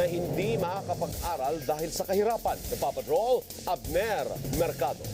na hindi makakapag-aral dahil sa kahirapan. Napapatrol, Abner Mercado.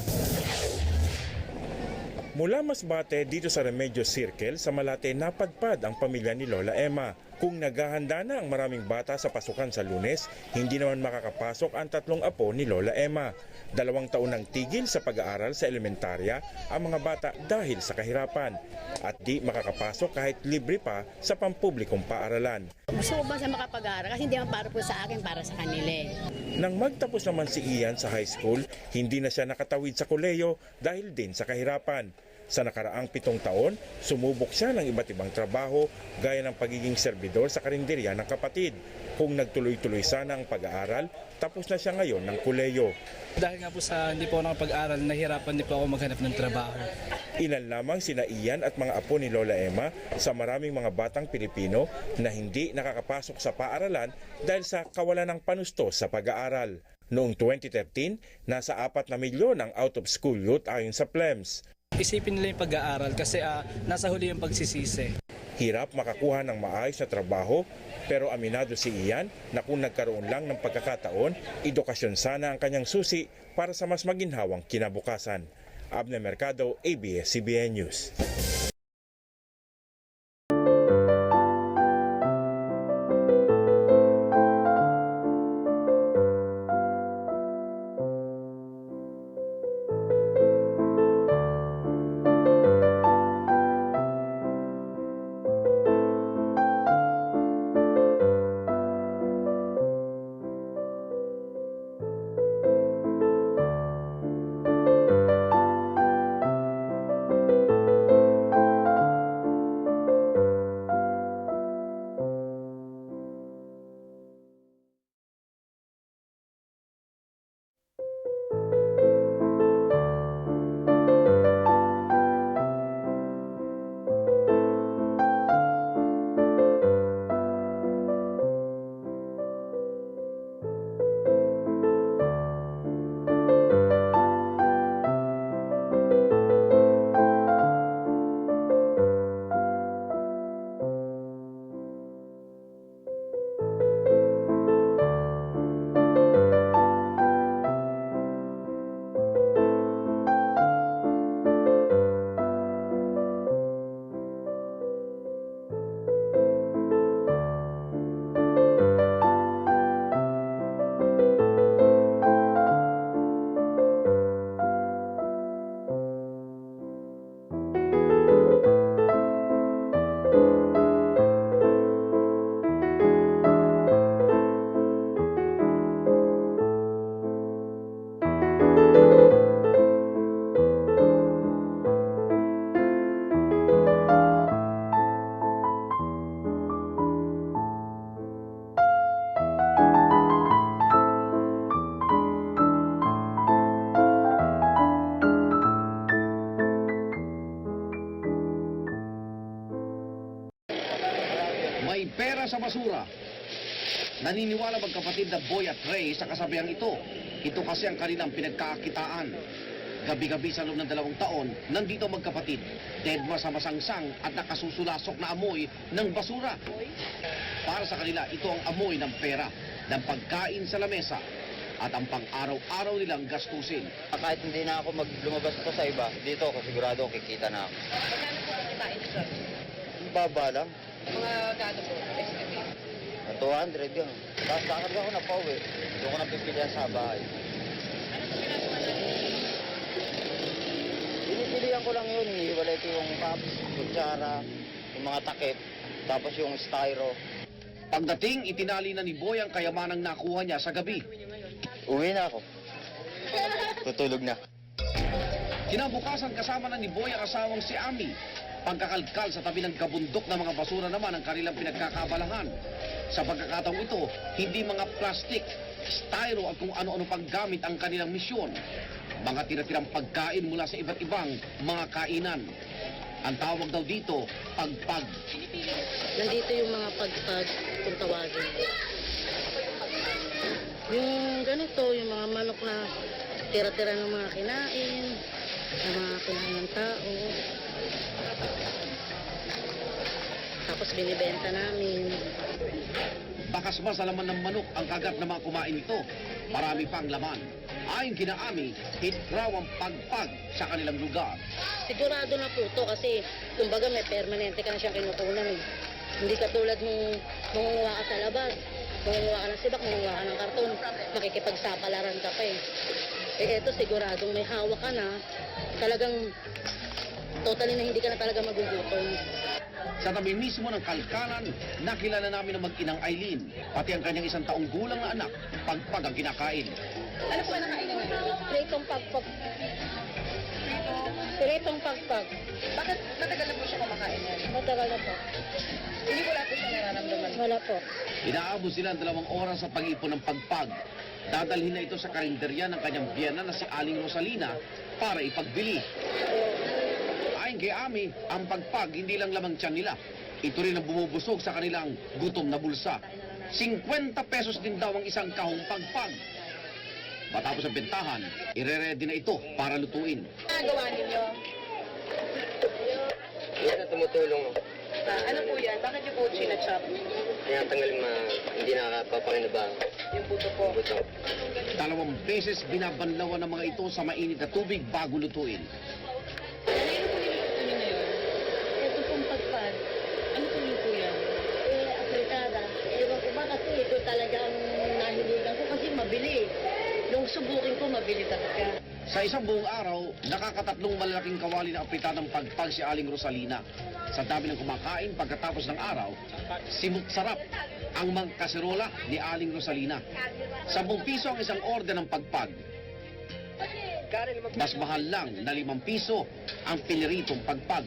Mula Masbate dito sa Remedios Circle sa Malate napadpad ang pamilya ni Lola Emma. Kung naghahanda na ang maraming bata sa pasukan sa lunes, hindi naman makakapasok ang tatlong apo ni Lola Emma. Dalawang taon nang tigil sa pag-aaral sa elementarya ang mga bata dahil sa kahirapan. At di makakapasok kahit libre pa sa pampublikong paaralan. Gusto ko ba sa makapag-aaral? Kasi hindi naman para po sa akin, para sa kanila eh. Nang magtapos naman si Ian sa high school, hindi na siya nakatawid sa koleyo dahil din sa kahirapan. Sa nakaraang pitong taon, sumubok siya ng iba't ibang trabaho gaya ng pagiging serbidor sa karinderya ng kapatid. Kung nagtuloy-tuloy sana ang pag-aaral, tapos na siya ngayon ng koleyo. Dahil nga po sa hindi po ako nakapag-aral, nahirapan din po ako maghanap ng trabaho. Ilan lamang sina Ian at mga apo ni Lola Emma sa maraming mga batang Pilipino na hindi nakakapasok sa paaralan dahil sa kawalan ng panusto sa pag-aaral. Noong 2013, nasa 4 na milyon ang out-of-school youth ayon sa PLEMS. Isipin nila yung pag-aaral kasi ah, nasa huli yung pagsisisi. Hirap makakuha ng maayos na trabaho pero aminado si Ian na kung nagkaroon lang ng pagkakataon, edukasyon sana ang kanyang susi para sa mas maginhawang kinabukasan. Abner Mercado, ABS-CBN News. May basura. Naniniwala magkapatid na Boy at Ray sa kasabihang ito. Ito kasi ang kanilang pinagkakitaan. Gabi-gabi sa loob ng dalawang taon, nandito magkapatid. Deadma sa masangsang at nakasusulasok na amoy ng basura. Para sa kanila, ito ang amoy ng pera, ng pagkain sa lamesa, at ang pang-araw-araw nilang gastusin. Kahit hindi na ako maglumabas pa sa iba, dito ako sigurado kikita na ako. Magkano po ang kitain baba lang. Mga gano po, 200 yun. Tapos kakarga ko na pauwi. Doon ko na pipilihan sa bahay. Ano? Pinipilihan ko lang yun. Inihiwalay ko yung cups, kutsara, yung mga takip, tapos yung styro. Pagdating, itinali na ni Boy ang kayamanang nakuha niya sa gabi. Uwi na ako. Tutulog na. Kinabukasan kasama na ni Boy ang asawang si Ami. Pagkakalkal sa tabi ng kabundok ng mga basura naman ang kanilang pinagkakabalahan. Sa pagkakataong ito, hindi mga plastic, styro at kung ano-ano pang gamit ang kanilang misyon. Mga tiratirang pagkain mula sa iba't ibang mga kainan. Ang tawag daw dito, pagpag. Nandito yung mga pagpag kung tawagin. Yung ganito, yung mga manok na tira-tira ng mga kinain, ng mga kinain ng tao. Tapos binibenta namin. bakas ba sa laman ng manok ang kagat ng mga kumain nito? Marami pang laman. Ayon kina Ami, hit raw ang pagpag sa kanilang lugar. Sigurado na po to kasi kumbaga may permanente ka na siyang kinukunan eh. Hindi katulad nung mangunguha ka sa labas, mangunguha ka ng sibak, mangunguha ka ng karton, makikipagsapalaran ka pa eh. Eh eto siguradong may hawak ka na, talagang totally na hindi ka na talaga magugutom. Sa tabi mismo ng kalkalan, nakilala namin ang mag-inang Eileen, pati ang kanyang isang taong gulang na anak, pagpag ang kinakain. Ano po ang nakain naman? Pritong pagpag. Pritong pagpag. Bakit matagal na po siya kumakain yan? Matagal na po. Hindi wala po siya nararamdaman. Wala po. Inaabot sila ang dalawang oras sa pag-ipon ng pagpag. Dadalhin na ito sa karinderya ng kanyang biyana na si Aling Rosalina para ipagbili. Ayon kay Ami, ang pagpag hindi lang lamang tiyan nila. Ito rin ang bumubusog sa kanilang gutom na bulsa. 50 pesos din daw ang isang kahong pagpag. Matapos ang bentahan, ire-ready na ito para lutuin. Nagawa ninyo? Yan na tumutulong. Ah, ano po yan? Bakit yung po chinachop? Tinatanggal ma hindi nakakapakinabang. Yung puto po. Buto. Dalawang beses binabanlawan ng mga ito sa mainit na tubig bago lutuin. Ito pong pagpag. Ano po yung po yan? Eh, apritada. Ewan ko ba kasi ito talagang nahiligan ko kasi mabili. Nung subukin ko, mabili talaga. Sa isang buong araw, nakakatatlong malalaking kawali na apritadang pagpag si Aling Rosalina. Sa dami ng kumakain pagkatapos ng araw, simut sarap ang mga kaserola ni Aling Rosalina. Sampung piso ang isang order ng pagpag. Mas mahal lang na limang piso ang piniritong pagpag.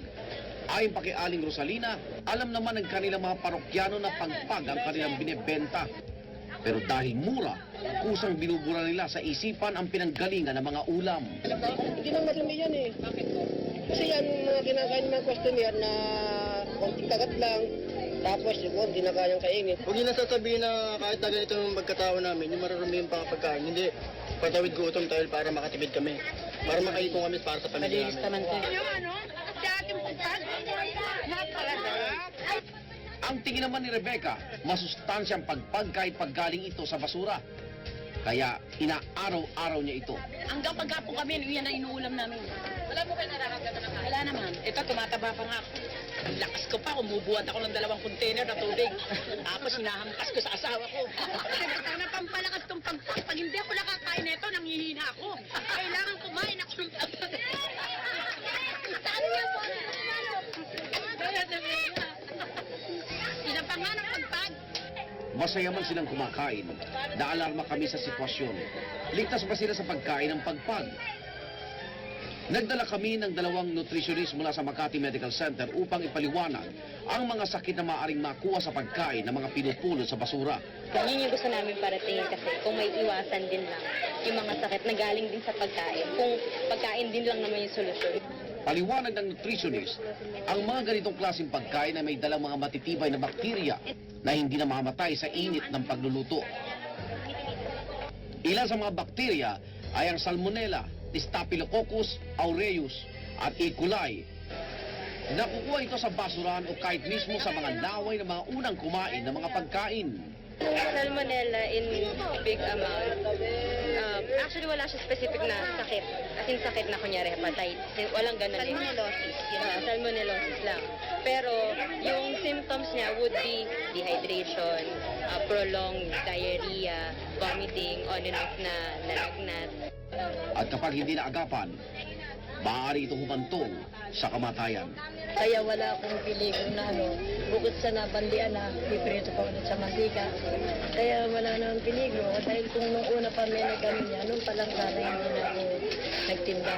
Ayon pa kay Aling Rosalina, alam naman ng kanilang mga parokyano na pagpag ang kanilang binebenta. Pero dahil mura, kusang binubura nila sa isipan ang pinanggalingan ng mga ulam. Hindi na madumi yan eh. Bakit po? Kasi yan mga kinakain ng mga customer na konting kagat lang. Tapos yung hindi na kayang kainin. Huwag niyo na sasabihin na kahit na ganito yung pagkatao namin, yung marurumi yung pagkain. Hindi, patawid gutom tayo para makatipid kami. Para makaipon kami para sa pamilya Malinis namin. naman to. Yung ano? Sa ating pagpag? Napakasarap. Ang tingin naman ni Rebecca, masustansyang pagpag kahit paggaling ito sa basura. Kaya inaaraw-araw niya ito. Hanggang pagka po kami, yan ang inuulam namin. Wala po kayo nararamdaman ng Wala naman. Ito, tumataba pa nga ako. Ang lakas ko pa, umubuhat ako ng dalawang container na tubig. Tapos hinahampas ko sa asawa ko. Kasi basta na pampalakas tong pagpag. Pag hindi ako nakakain nito, nanghihina ako. Kailangan kumain ako ng pagpag. Saan niya po? Sinapanga ng pagpag. Masaya man silang kumakain. Naalarma kami sa sitwasyon. Ligtas ba sila sa pagkain ng pagpag? Nagdala kami ng dalawang nutritionist mula sa Makati Medical Center upang ipaliwanag ang mga sakit na maaaring makuha sa pagkain ng mga pinupulot sa basura. Yun yung gusto namin paratingin kasi kung may iwasan din lang yung mga sakit na galing din sa pagkain. Kung pagkain din lang naman yung solusyon. Paliwanag ng nutritionist, ang mga ganitong klaseng pagkain ay may dalang mga matitibay na bakterya na hindi na mamamatay sa init ng pagluluto. Ilan sa mga bakterya ay ang Salmonella, Staphylococcus aureus at E. coli. Nakukuha ito sa basurahan o kahit mismo sa mga laway ng mga unang kumain ng mga pagkain. Salmonella in big amount. Um, actually, wala siya specific na sakit. As in sakit na kunyari hepatitis. Walang ganun. Salmonellosis. Yeah, salmonellosis lang. Pero yung symptoms niya would be dehydration, uh, prolonged diarrhea, vomiting, on and off na nalagnat. At kapag hindi naagapan, maaari itong humantong sa kamatayan. Kaya wala akong peligro na ano, bukod sa nabandian na piprito pa ulit sa mantika. Kaya wala namang peligro. Dahil kung nung una pa may nagano niya, nung palang sana hindi na ako nagtinda.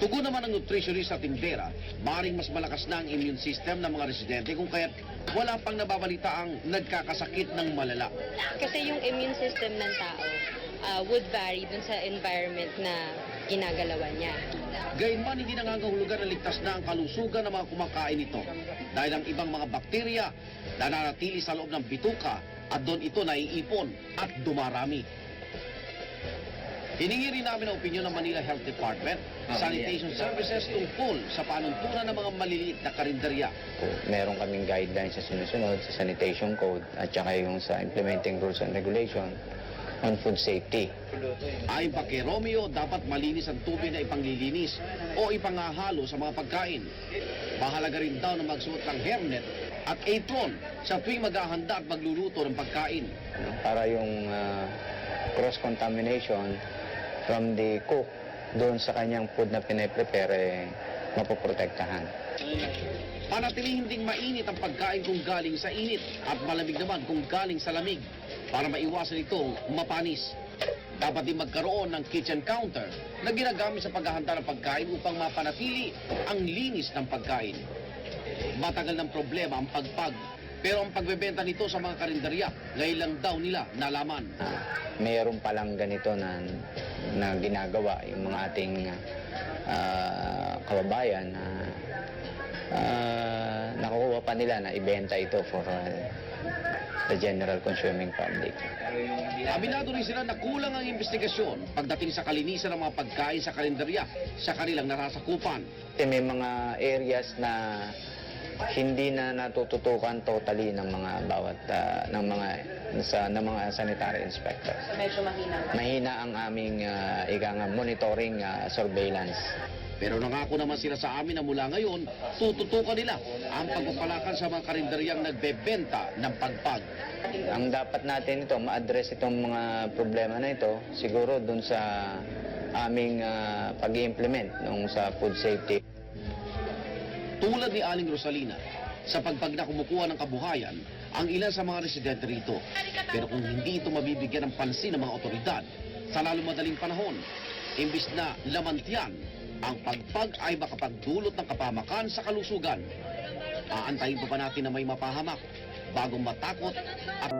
Tugon naman ng nutritionist sa tindera, maring mas malakas na ang immune system ng mga residente kung kaya't wala pang nababalita ang nagkakasakit ng malala. Kasi yung immune system ng tao uh, would vary dun sa environment na ginagalawan niya. Gayunman hindi nangangahulugan na ligtas na ang kalusugan ng mga kumakain nito dahil ang ibang mga bakterya nananatili sa loob ng bituka at doon ito naiipon at dumarami. Hiningi rin namin ang opinion ng Manila Health Department, Sanitation Services tungkol sa panuntunan ng mga maliliit na karinderya. Meron kaming guidelines sa sinusunod sa sanitation code at saka yung sa implementing rules and regulation on food safety. Ayon pa kay Romeo, dapat malinis ang tubig na ipanglilinis o ipangahalo sa mga pagkain. Mahalaga rin daw na magsuot ng hairnet at apron sa tuwing maghahanda at magluluto ng pagkain. Para yung ah, cross-contamination from the cook doon sa kanyang food na pinaprepare eh, mapoprotektahan. Panatilihin ding mainit ang pagkain kung galing sa init at malamig naman kung galing sa lamig para maiwasan itong mapanis. Dapat din magkaroon ng kitchen counter na ginagamit sa paghahanda ng pagkain upang mapanatili ang linis ng pagkain. Matagal ng problema ang pagpag, pero ang pagbebenta nito sa mga karinderya, ngayon lang daw nila nalaman. Ah, mayroon palang ganito na, na ginagawa yung mga ating ah, kababayan na ah, nakukuha pa nila na ibenta ito for ah, the general consuming public. Aminado rin sila na kulang ang investigasyon pagdating sa kalinisan ng mga pagkain sa karinderya sa kanilang narasakupan. Kasi may mga areas na hindi na natututukan totally ng mga bawat ah, ng mga sa ng mga sanitary inspectors. Medyo mahina. Mahina ang aming uh, ika nga monitoring ah, surveillance. Pero nangako naman sila sa amin na mula ngayon, tututukan nila ang pagpapalakan sa mga karinderyang nagbebenta ng pagpag. Ang dapat natin ito, ma-address itong mga problema na ito, siguro dun sa aming ah, pag-implement nung sa food safety. Tulad ni Aling Rosalina, sa pagpag na kumukuha ng kabuhayan, ang ilan sa mga residente rito. Pero kung hindi ito mabibigyan ng pansin ng mga otoridad, sa lalo madaling panahon, imbis na lamantian, ang pagpag ay makapagdulot ng kapamakan sa kalusugan. Aantayin pa ba natin na may mapahamak bago matakot at